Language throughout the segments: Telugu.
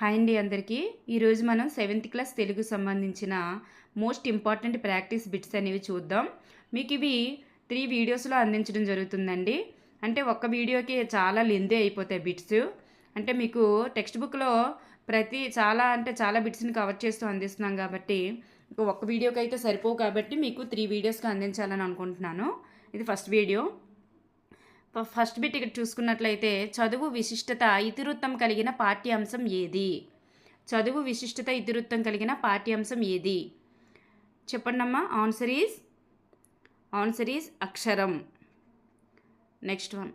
హాయ్ అండి అందరికీ. ఈరోజు మనం సెవెంత్ క్లాస్ తెలుగు సంబంధించిన మోస్ట్ ఇంపార్టెంట్ ప్రాక్టీస్ బిట్స్ అనేవి చూద్దాం. మీకు ఇవి త్రీ వీడియోస్లో అందించడం జరుగుతుందండి. అంటే ఒక్క వీడియోకి చాలా లిందే అయిపోతాయి బిట్స్. అంటే మీకు టెక్స్ట్ బుక్లో ప్రతి చాలా అంటే చాలా బిట్స్ని కవర్ చేస్తూ అందిస్తున్నాం కాబట్టి ఒక్క వీడియోకి అయితే సరిపోవు కాబట్టి మీకు త్రీ వీడియోస్కి అందించాలని అనుకుంటున్నాను. ఇది ఫస్ట్ వీడియో. ఫస్ట్ బిట్ ఇక్కడ చూసుకున్నట్లయితే చదువు విశిష్టత ఇతివృత్తం కలిగిన పాఠ్యాంశం ఏది? చదువు విశిష్టత ఇతివృత్తం కలిగిన పాఠ్యాంశం ఏది? చెప్పండమ్మా ఆన్సర్ ఈజ్ ఆన్సర్ ఈజ్ అక్షరం. Next one.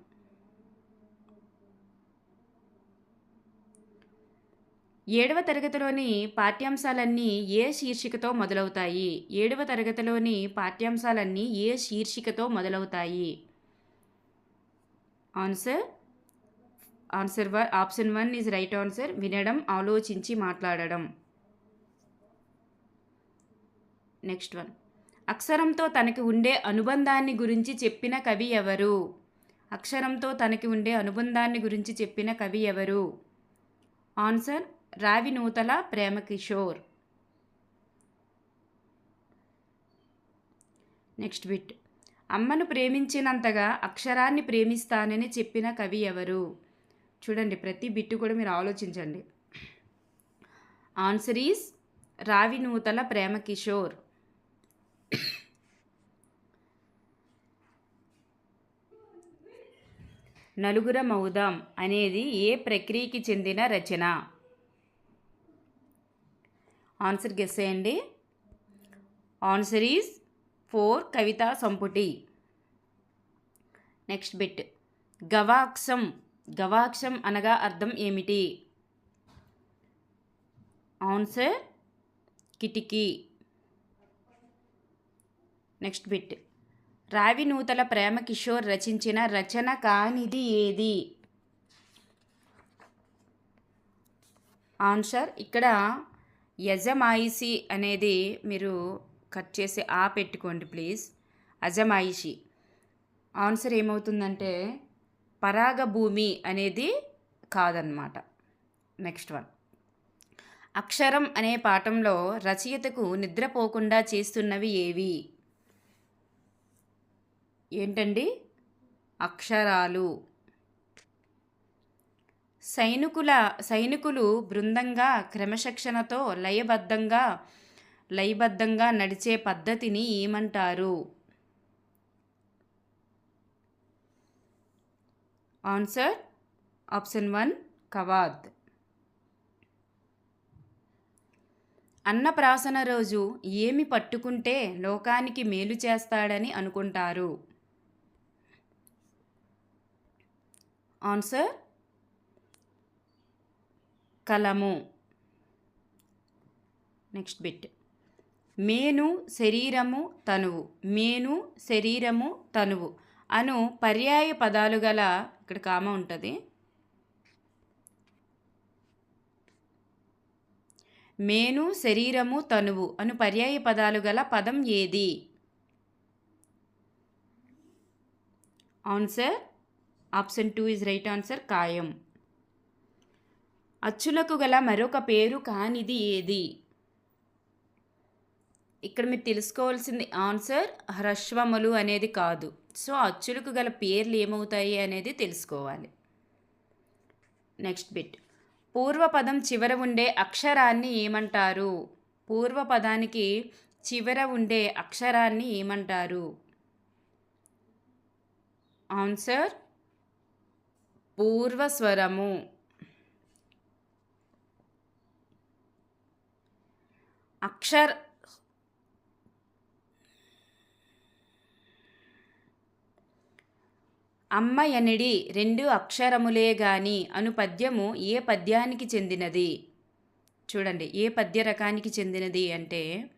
ఏడవ తరగతిలోని పాఠ్యాంశాలన్నీ ఏ శీర్షికతో మొదలవుతాయి? ఏడవ తరగతిలోని పాఠ్యాంశాలన్నీ ఏ శీర్షికతో మొదలవుతాయి? Answer answer one option one is right answer వినడం ఆలోచించి మాట్లాడడం. నెక్స్ట్ వన్ అక్షరంతో తనకి ఉండే అనుబంధాన్ని గురించి చెప్పిన కవి ఎవరు? అక్షరంతో తనకి ఉండే అనుబంధాన్ని గురించి చెప్పిన కవి ఎవరు? Answer Ravi Nutala Premkishore. Next bit అమ్మను ప్రేమించినంతగా అక్షరాన్ని ప్రేమిస్తానని చెప్పిన కవి ఎవరు? చూడండి ప్రతి బిట్టు కూడా మీరు ఆలోచించండి. ఆన్సర్ ఈస్ రావి నూతల ప్రేమ కిషోర్ నలుగుర మౌదాం అనేది ఏ ప్రక్రియకి చెందిన రచన? ఆన్సర్ గెస్ చేయండి. ఆన్సర్ ఈజ్ ఫోర్ కవితా సంపుటి. Next bit. గవాక్షం. గవాక్షం అనగా అర్థం ఏమిటి? ఆన్సర్ కిటికీ. Next bit. రావి నూతల ప్రేమ కిషోర్ రచించిన రచన కానిది ఏది? ఆన్సర్ ఇక్కడ యజమాయిసి అనేది మీరు కట్ చేసి ఆ పెట్టుకోండి ప్లీజ్. అజమాయిషి. ఆన్సర్ ఏమవుతుందంటే పరాగ భూమి అనేది కాదనమాట నెక్స్ట్ వన్. అక్షరం అనే పాఠంలో రచయితకు నిద్రపోకుండా చేస్తున్నవి ఏవి? ఏంటండి? అక్షరాలు. సైనికుల సైనికులు బృందంగా క్రమశిక్షణతో లయబద్ధంగా లయబద్ధంగా నడిచే పద్ధతిని ఏమంటారు? ఆన్సర్ ఆప్షన్ వన్ కవాద్ అన్నప్రాసన రోజు ఏమి పట్టుకుంటే లోకానికి మేలు చేస్తాడని అనుకుంటారు? ఆన్సర్ కలము. Next bit. మేను శరీరము తనువు మేను శరీరము తనువు అను పర్యాయ పదాలు గల ఇక్కడ కామ ఉంటుంది. మేను శరీరము తనువు అను పర్యాయ పదాలు గల పదం ఏది? Answer option two is right answer కాయం అచ్చులకు గల మరొక పేరు కానిది ఏది? ఇక్కడ మీరు తెలుసుకోవాల్సింది ఆన్సర్ హ్రస్వములు అనేది కాదు. సో అచ్చులకు గల పేర్లు ఏమవుతాయి అనేది తెలుసుకోవాలి. Next bit. పూర్వపదం చివర ఉండే అక్షరాన్ని ఏమంటారు? పూర్వపదానికి చివర ఉండే అక్షరాన్ని ఏమంటారు? ఆన్సర్ పూర్వస్వరము. అక్షర్ అమ్మయనిడి రెండు అక్షరములే గాని అను పద్యము ఏ పద్యానికి చెందినది? చూడండి ఏ పద్య రకానికి చెందినది అంటే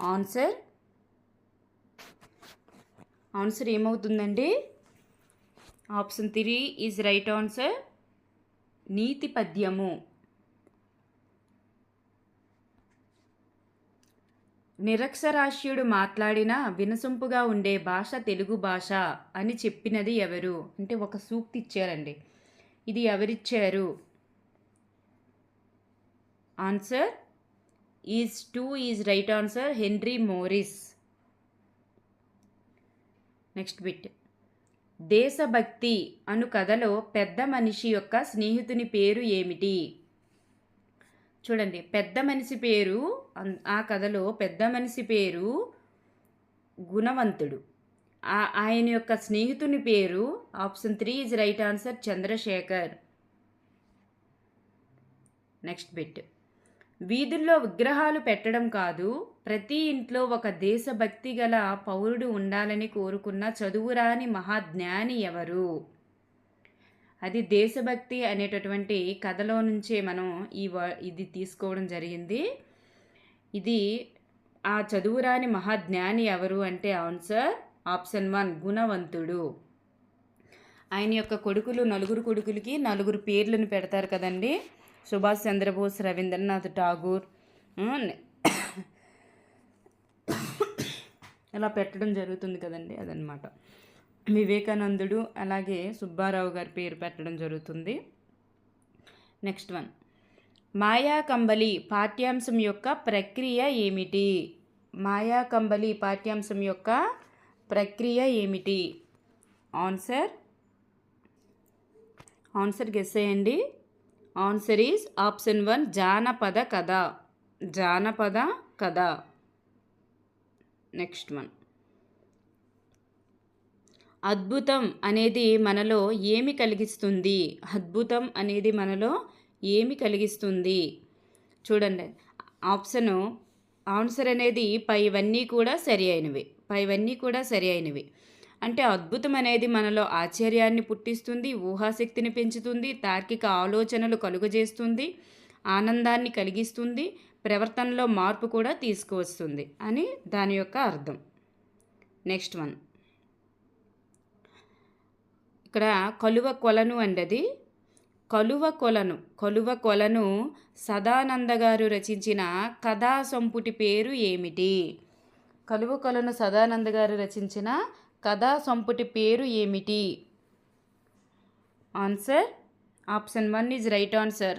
ఆన్సర్. ఆన్సర్ ఏమవుతుందండి? Option three is right answer. నీతి పద్యము. నిరక్షరాస్యుడు మాట్లాడినా వినసొంపుగా ఉండే భాష తెలుగు భాష అని చెప్పినది ఎవరు? అంటే ఒక సూక్తి ఇచ్చారండి. ఇది ఎవరిచ్చారు? Answer is two is right answer Henry Morris. Next bit. దేశభక్తి అను కథలో పెద్ద మనిషి యొక్క స్నేహితుని పేరు ఏమిటి? చూడండి పెద్ద మనిషి పేరు ఆ కథలో పెద్ద మనిషి పేరు గుణవంతుడు. ఆయన యొక్క స్నేహితుని పేరు option three is right answer Chandrashekar. Next bit. వీధుల్లో విగ్రహాలు పెట్టడం కాదు ప్రతి ఇంట్లో ఒక దేశభక్తి గల పౌరుడు ఉండాలని కోరుకున్న చదువురాని మహాజ్ఞాని ఎవరు? అది దేశభక్తి అనేటటువంటి కథలో నుంచే మనం ఈ వ ఇది తీసుకోవడం జరిగింది. ఇది ఆ చదువురాని మహాజ్ఞాని ఎవరు అంటే ఆన్సర్ ఆప్షన్ వన్ గుణవంతుడు. ఆయన యొక్క కొడుకులు నలుగురు కొడుకులకి నలుగురు పేర్లను పెడతారు కదండి. సుభాష్ చంద్రబోస్ రవీంద్రనాథ్ ఠాగూర్ ఇలా పెట్టడం జరుగుతుంది కదండి అదనమాట వివేకానందుడు అలాగే సుబ్బారావు గారి పేరు పెట్టడం జరుగుతుంది. Next one. మాయా కంబలి పాఠ్యాంశం యొక్క ప్రక్రియ ఏమిటి? మాయా కంబలి పాఠ్యాంశం యొక్క ప్రక్రియ ఏమిటి? ఆన్సర్. ఆన్సర్ గెస్ చేయండి. ఆన్సర్ ఈజ్ ఆప్షన్ వన్ జానపద కథ. జానపద కథ. Next one. అద్భుతం అనేది మనలో ఏమి కలిగిస్తుంది? అద్భుతం అనేది మనలో ఏమి కలిగిస్తుంది? చూడండి. ఆప్షను ఆన్సర్ అనేది పైవన్నీ కూడా సరి అయినవి. పైవన్నీ కూడా సరి అయినవి. అంటే అద్భుతం అనేది మనలో ఆశ్చర్యాన్ని పుట్టిస్తుంది ఊహాశక్తిని పెంచుతుంది తార్కిక ఆలోచనలు కలుగజేస్తుంది ఆనందాన్ని కలిగిస్తుంది ప్రవర్తనలో మార్పు కూడా తీసుకువస్తుంది అని దాని యొక్క అర్థం. Next one. ఇక్కడ కలువ కొలను అండి అది కలువ కొలను కలువ కొలను సదానంద గారు రచించిన కథా సంపుటి పేరు ఏమిటి? కలువ కొలను సదానంద గారు రచించిన కథా సంపుటి పేరు ఏమిటి? Answer? Option one is right answer.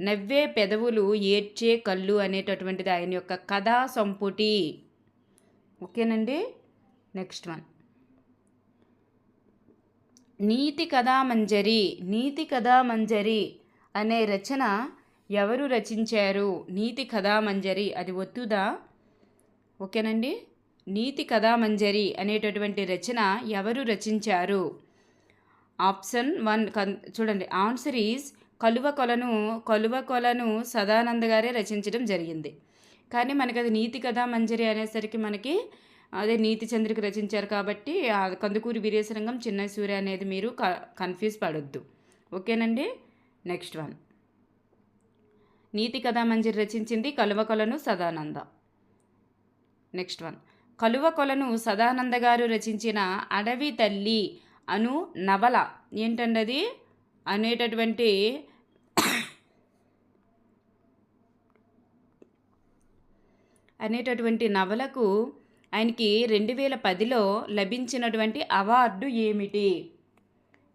నవ్వే పెదవులు ఏడ్చే కళ్ళు అనేటటువంటిది ఆయన యొక్క కథా సంపుటి. ఓకేనండి? Next one. నీతి కథామంజరి నీతి కథామంజరి అనే రచన ఎవరు రచించారు? నీతి కథామంజరి అది ఒత్తుదా? ఓకేనండి? నీతి కథామంజరి అనేటటువంటి రచన ఎవరు రచించారు? ఆప్షన్ వన్ కన్ చూడండి ఆన్సర్ ఈజ్ కలువ కొలను కలువ కొలను సదానంద గారే రచించడం జరిగింది. కానీ మనకి అది నీతి కథా మంజరి అనేసరికి మనకి అదే నీతి చంద్రిక రచించారు కాబట్టి కందుకూరి వీరేశరంగం చిన్న సూర్య అనేది మీరు క కన్ఫ్యూజ్ పడొద్దు. ఓకేనండి? నెక్స్ట్ వన్ నీతి కథామంజరి రచించింది కలువ కొలను సదానంద. నెక్స్ట్ వన్ కలువ కొలను సదానంద గారు రచించిన అడవి తల్లి అను నవల ఏంటండి అది అనేటటువంటి అనేటటువంటి నవలకు ఆయనకి రెండు వేల పదిలో లభించినటువంటి అవార్డు ఏమిటి?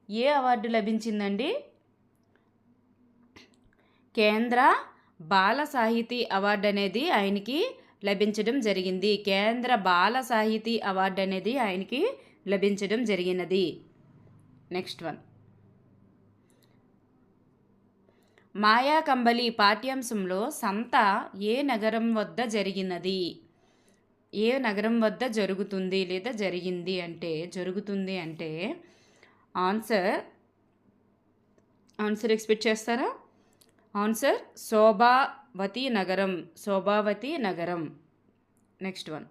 ఏ అవార్డు లభించిందండి? కేంద్ర బాల సాహితీ అవార్డు అనేది ఆయనకి లభించడం జరిగింది. కేంద్ర బాల సాహితీ అవార్డు అనేది ఆయనకి లభించడం జరిగినది. Next one. మాయా కంబలి పాఠ్యాంశంలో సంత ఏ నగరం వద్ద జరిగినది? ఏ నగరం వద్ద జరుగుతుంది లేదా జరిగింది అంటే జరుగుతుంది అంటే ఆన్సర్ ఆన్సర్ ఎక్స్పెక్ట్ చేస్తారా? ఆన్సర్ శోభావతి నగరం శోభావతి నగరం. Next one.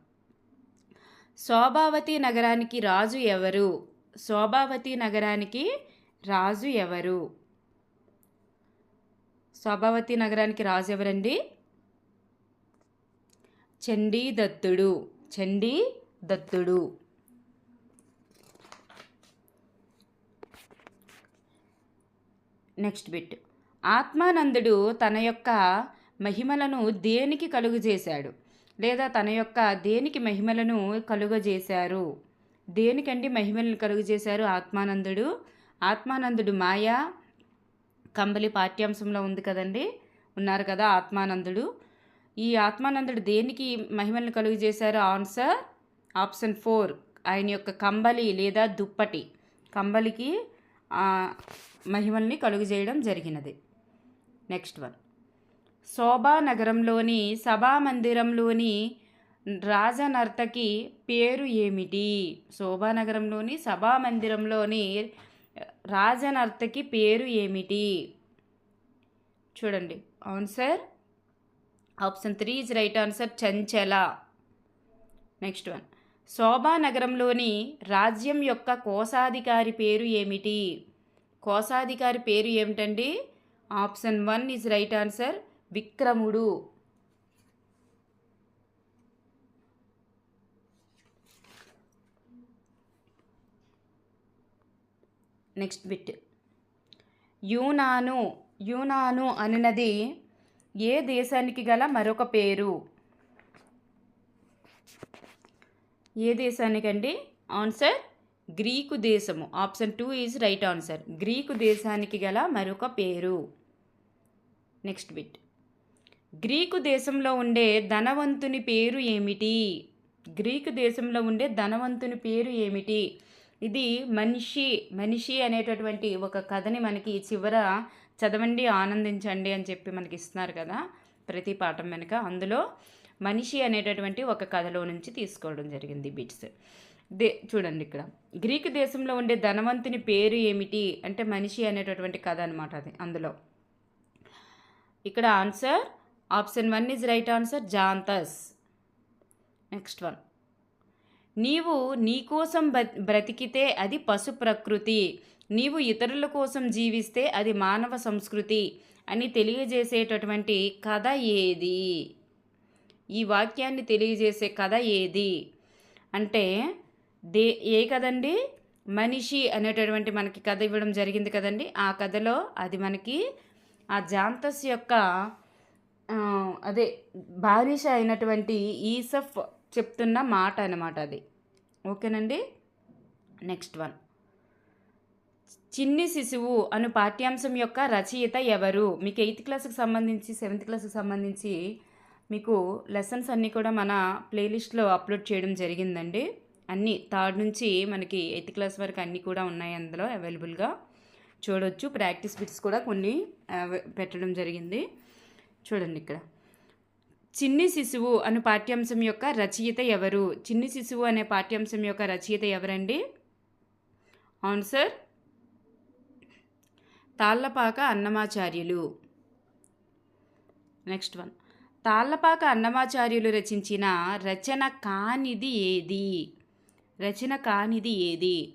శోభావతి నగరానికి రాజు ఎవరు? శోభావతి నగరానికి రాజు ఎవరు? శోభావతి నగరానికి రాజు ఎవరండి? చండీ దత్తుడు చండీ దత్తుడు నెక్స్ట్ బిట్. ఆత్మానందుడు తన యొక్క మహిమలను దేనికి కలుగజేశాడు? లేదా తన యొక్క దేనికి మహిమలను కలుగజేశారు? దేనికండి మహిమలను కలుగజేశారు ఆత్మానందుడు? ఆత్మానందుడు మాయా? కంబలి పాఠ్యాంశంలో ఉంది కదండి. ఉన్నారు కదా ఆత్మానందుడు. ఈ ఆత్మానందుడు దేనికి మహిమలను కలుగజేశారు? ఆన్సర్ ఆప్షన్ ఫోర్ ఆయన యొక్క కంబలి లేదా దుప్పటి. కంబలికి మహిమల్ని కలుగజేయడం జరిగినది. నెక్స్ట్ వన్ శోభా నగరంలోని సభామందిరంలోని రాజనర్తకి పేరు ఏమిటి? శోభానగరంలోని సభామందిరంలోని రాజనర్తకి పేరు ఏమిటి? చూడండి. Answer option three is right answer Chanchala next one శోభానగరంలోని రాజ్యం యొక్క కోశాధికారి పేరు ఏమిటి కోశాధికారి పేరు ఏమిటండి option one is right answer విక్రముడు next bit యూనాను యూనాను అన్నది ఏ దేశానికి గల మరొక పేరు? ఏ దేశానికండి? ఆన్సర్ గ్రీకు దేశము. Option two is right answer. Greek దేశానికి గల మరొక పేరు. Next bit. గ్రీకు దేశంలో ఉండే ధనవంతుని పేరు ఏమిటి? గ్రీకు దేశంలో ఉండే ధనవంతుని పేరు ఏమిటి? ఇది మనిషి మనిషి అనేటటువంటి ఒక కథని మనకి చివర చదవండి ఆనందించండి అని చెప్పి మనకి ఇస్తున్నారు కదా ప్రతి పాఠం వెనుక. అందులో మనిషి అనేటటువంటి ఒక కథలో నుంచి తీసుకోవడం జరిగింది బిట్స్. దే చూడండి ఇక్కడ. గ్రీకు దేశంలో ఉండే ధనవంతుని పేరు ఏమిటి? అంటే మనిషి అనేటటువంటి కథ అనమాట అది అందులో. ఇక్కడ answer option one is right answer Xanthus. Next one. నీవు నీకోసం బ్రతికితే అది పశు ప్రకృతి నీవు ఇతరుల కోసం జీవిస్తే అది మానవ సంస్కృతి అని తెలియజేసేటటువంటి కథ ఏది? ఈ వాక్యాన్ని తెలియజేసే కథ ఏది? అంటే దే ఏ కదండి మనిషి అనేటటువంటి మనకి కథ ఇవ్వడం జరిగింది కదండి. ఆ కథలో అది మనకి ఆ జాంతస్ యొక్క అదే బారిష అయినటువంటి ఈసఫ్ చెప్తున్న మాట అనమాట అది. ఓకేనండి? Next one. చిన్ని శిశువు అను పాఠ్యాంశం యొక్క రచయిత ఎవరు? మీకు ఎయిత్ క్లాస్కి సంబంధించి సెవెంత్ క్లాస్కి సంబంధించి మీకు లెసన్స్ అన్నీ కూడా మన ప్లేలిస్ట్లో అప్లోడ్ చేయడం జరిగిందండి. అన్నీ థర్డ్ నుంచి మనకి ఎయిత్ క్లాస్ వరకు అన్నీ కూడా ఉన్నాయి అందులో అవైలబుల్గా. చూడవచ్చు ప్రాక్టీస్ బిట్స్ కూడా కొన్ని పెట్టడం జరిగింది. చూడండి ఇక్కడ. చిన్ని శిశువు అను పాఠ్యాంశం యొక్క రచయిత ఎవరు? చిన్ని శిశువు అనే పాఠ్యాంశం యొక్క రచయిత ఎవరండి? అవును sir Tallapaka Annamacharyulu. Next one. Tallapaka Annamacharyulu రచించిన రచన కానిది ఏది? రచన కానిది ఏది?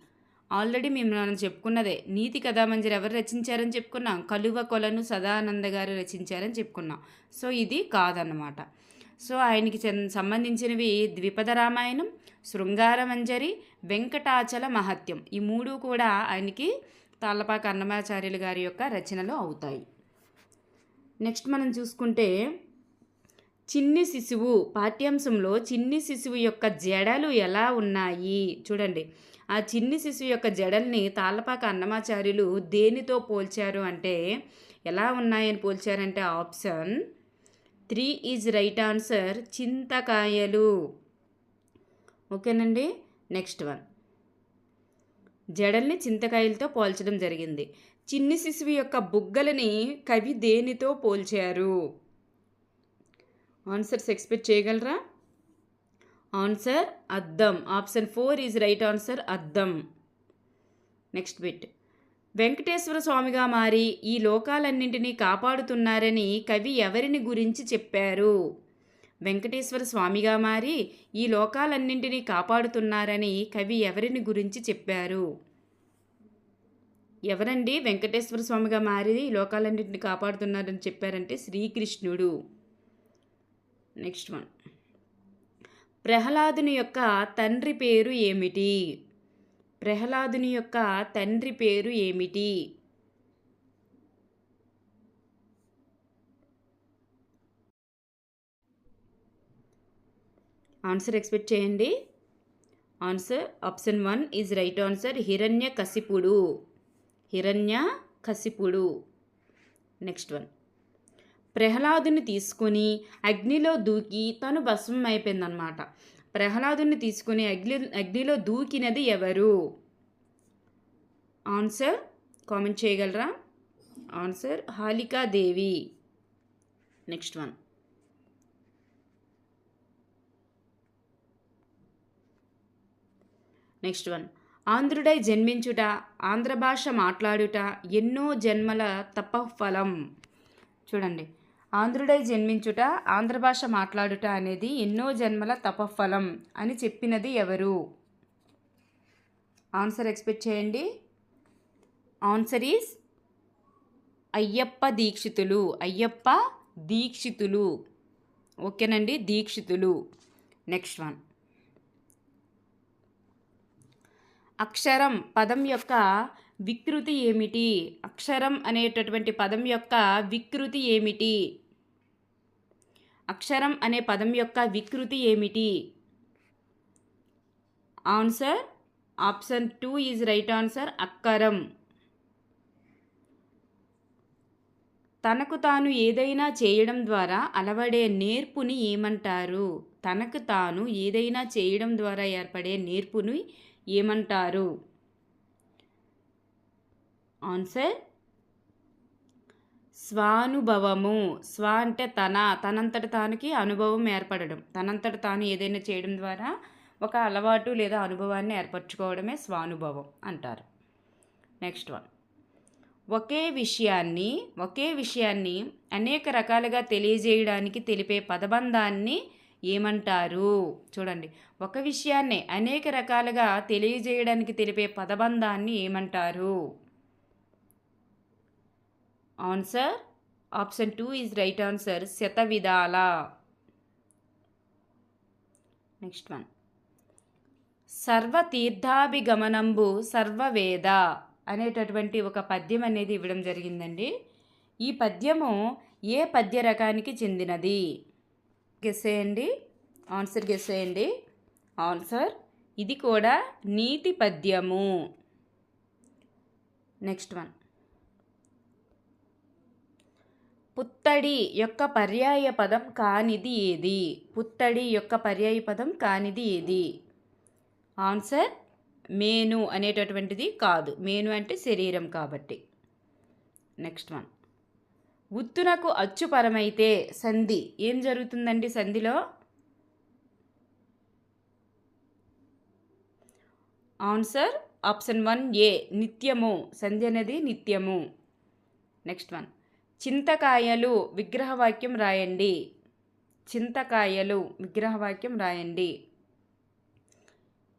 ఆల్రెడీ మేము మనం చెప్పుకున్నదే. నీతి కథామంజరి ఎవరు రచించారని చెప్పుకున్నాం. కలువ కొలను సదానంద గారు రచించారని చెప్పుకున్నాం. సో ఇది కాదన్నమాట. సో ఆయనకి సంబంధించినవి ద్విపద రామాయణం శృంగారమంజరి వెంకటాచల మహత్యం. ఈ మూడు కూడా ఆయనకి తాళ్ళపాక అన్నమాచార్యులు గారి యొక్క రచనలు అవుతాయి. నెక్స్ట్ మనం చూసుకుంటే చిన్ని శిశువు పాఠ్యాంశంలో చిన్ని శిశువు యొక్క జడలు ఎలా ఉన్నాయి? చూడండి. ఆ చిన్ని శిశువు యొక్క జడల్ని తాళ్ళపాక అన్నమాచార్యులు దేనితో పోల్చారు అంటే ఎలా ఉన్నాయని పోల్చారంటే option three is right answer చింతకాయలు. ఓకేనండి? Next one. జడల్ని చింతకాయలతో పోల్చడం జరిగింది. చిన్ని శిశువు యొక్క బుగ్గలని కవి దేనితో పోల్చారు? ఆన్సర్స్ ఎక్స్పెక్ట్ చేయగలరా? ఆన్సర్ అద్దం. Option four is right answer అద్దం. Next bit. వెంకటేశ్వర స్వామిగా మారి ఈ లోకాలన్నింటినీ కాపాడుతున్నారని కవి ఎవరిని గురించి చెప్పారు? వెంకటేశ్వర స్వామిగా మారి ఈ లోకాలన్నింటినీ కాపాడుతున్నారని కవి ఎవరిని గురించి చెప్పారు? ఎవరండి వెంకటేశ్వర స్వామిగా మారి ఈ లోకాలన్నింటినీ కాపాడుతున్నారని చెప్పారంటే శ్రీకృష్ణుడు. Next one. ప్రహ్లాదుని యొక్క తండ్రి పేరు ఏమిటి? ప్రహ్లాదుని యొక్క తండ్రి పేరు ఏమిటి? ఆన్సర్ ఎక్స్పెక్ట్ చేయండి. Answer option one is right answer హిరణ్య కసిపుడు హిరణ్య కసిపుడు నెక్స్ట్ వన్ ప్రహ్లాదుని తీసుకొని అగ్నిలో దూకి తను భస్మం అయిపోయిందనమాట ప్రహ్లాదుని తీసుకుని అగ్ని అగ్నిలో దూకినది ఎవరు? ఆన్సర్ కామెంట్ చేయగలరా? ఆన్సర్ హాలికాదేవి నెక్స్ట్ వన్ నెక్స్ట్ వన్. ఆంధ్రుడై జన్మించుట ఆంధ్ర భాష మాట్లాడుట ఎన్నో జన్మల తపఫలం. చూడండి. ఆంధ్రుడై జన్మించుట ఆంధ్ర భాష మాట్లాడుట అనేది ఎన్నో జన్మల తపఫలం అని చెప్పినది ఎవరు? ఆన్సర్ ఎక్స్పెక్ట్ చేయండి. Answer is Ayyappa Dikshitulu. Ayyappa Dikshitulu. ఓకేనండి? దీక్షితులు. Next one. అక్షరం పదం యొక్క వికృతి ఏమిటి? అక్షరం అనేటటువంటి పదం యొక్క వికృతి ఏమిటి? అక్షరం అనే పదం యొక్క వికృతి ఏమిటి? Answer option two is right answer అక్కరం. తనకు తాను ఏదైనా చేయడం ద్వారా అలవడే నేర్పుని ఏమంటారు? తనకు తాను ఏదైనా చేయడం ద్వారా ఏర్పడే నేర్పుని ఏమంటారు? ఆన్సర్? స్వానుభవము. స్వ అంటే తన. తనంతట తానికి అనుభవం ఏర్పడడం. తనంతట తాను ఏదైనా చేయడం ద్వారా ఒక అలవాటు లేదా అనుభవాన్ని ఏర్పరచుకోవడమే స్వానుభవం అంటారు. Next one. ఒకే విషయాన్ని ఒకే విషయాన్ని అనేక రకాలుగా తెలియజేయడానికి తెలిపే పదబంధాన్ని ఏమంటారు? చూడండి. ఒక విషయాన్ని అనేక రకాలుగా తెలియజేయడానికి తెలిపే పదబంధాన్ని ఏమంటారు? Answer? Option two is right answer. శత విధాల నెక్స్ట్ వన్. సర్వతీర్థాభిగమనంబు సర్వవేద అనేటటువంటి ఒక పద్యం అనేది ఇవ్వడం జరిగిందండి. ఈ పద్యము ఏ పద్య రకానికి చెందినది? గెస్ చేయండి ఆన్సర్ గెస్ చేయండి ఆన్సర్ ఇది కూడా నీతి పద్యము. Next one. పుత్తడి యొక్క పర్యాయ పదం కానిది ఏది? పుత్తడి యొక్క పర్యాయ పదం కానిది ఏది? ఆన్సర్ మేను అనేటటువంటిది కాదు. మేను అంటే శరీరం కాబట్టి. Next one. ఉత్తునకు అచ్చుపరమైతే సంధి. ఏం జరుగుతుందండి సంధిలో? ఆన్సర్ ఆప్షన్ వన్ ఏ నిత్యము. సంధి అనేది నిత్యము. Next one. చింతకాయలు విగ్రహవాక్యం రాయండి. చింతకాయలు విగ్రహవాక్యం రాయండి.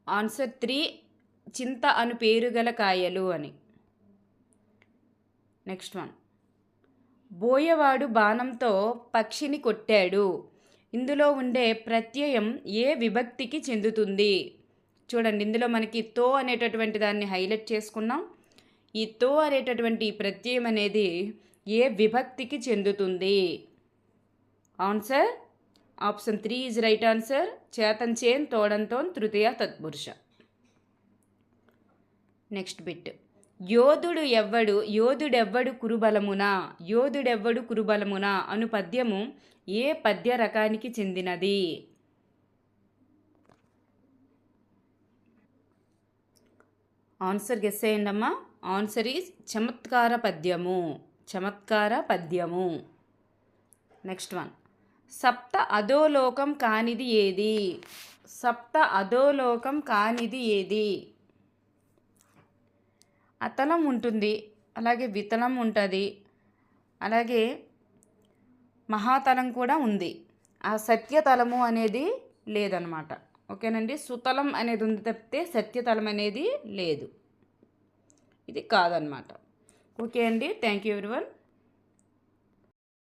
ఆన్సర్ త్రీ చింత అను పేరు గల కాయలు అని. Next one. బోయవాడు బాణంతో పక్షిని కొట్టాడు. ఇందులో ఉండే ప్రత్యయం ఏ విభక్తికి చెందుతుంది? చూడండి ఇందులో మనకి తో అనేటటువంటి దాన్ని హైలైట్ చేసుకున్నాం. ఈ తో అనేటటువంటి ప్రత్యయం అనేది ఏ విభక్తికి చెందుతుంది? Answer? Option three is right answer. Chetan చేన్ తోడంతో తృతీయ తత్పురుష నెక్స్ట్ బిట్. యోధుడు ఎవ్వడు యోధుడెవ్వడు కురుబలమున? యోధుడెవ్వడు కురుబలమున? అను పద్యము ఏ పద్య రకానికి చెందినది? ఆన్సర్ గెస్ చేయండి ఆన్సర్ ఈజ్ చమత్కార పద్యము. చమత్కార పద్యము. Next one. సప్త అధోలోకం కానిది ఏది? సప్త అధోలోకం కానిది ఏది? అతలం ఉంటుంది అలాగే వితలం ఉంటుంది అలాగే మహాతలం కూడా ఉంది. ఆ సత్యతలము అనేది లేదనమాట. ఓకేనండి? సుతలం అనేది ఉంది తప్పితే సత్యతలం అనేది లేదు. ఇది కాదనమాట. ఓకే అండి? Thank you everyone.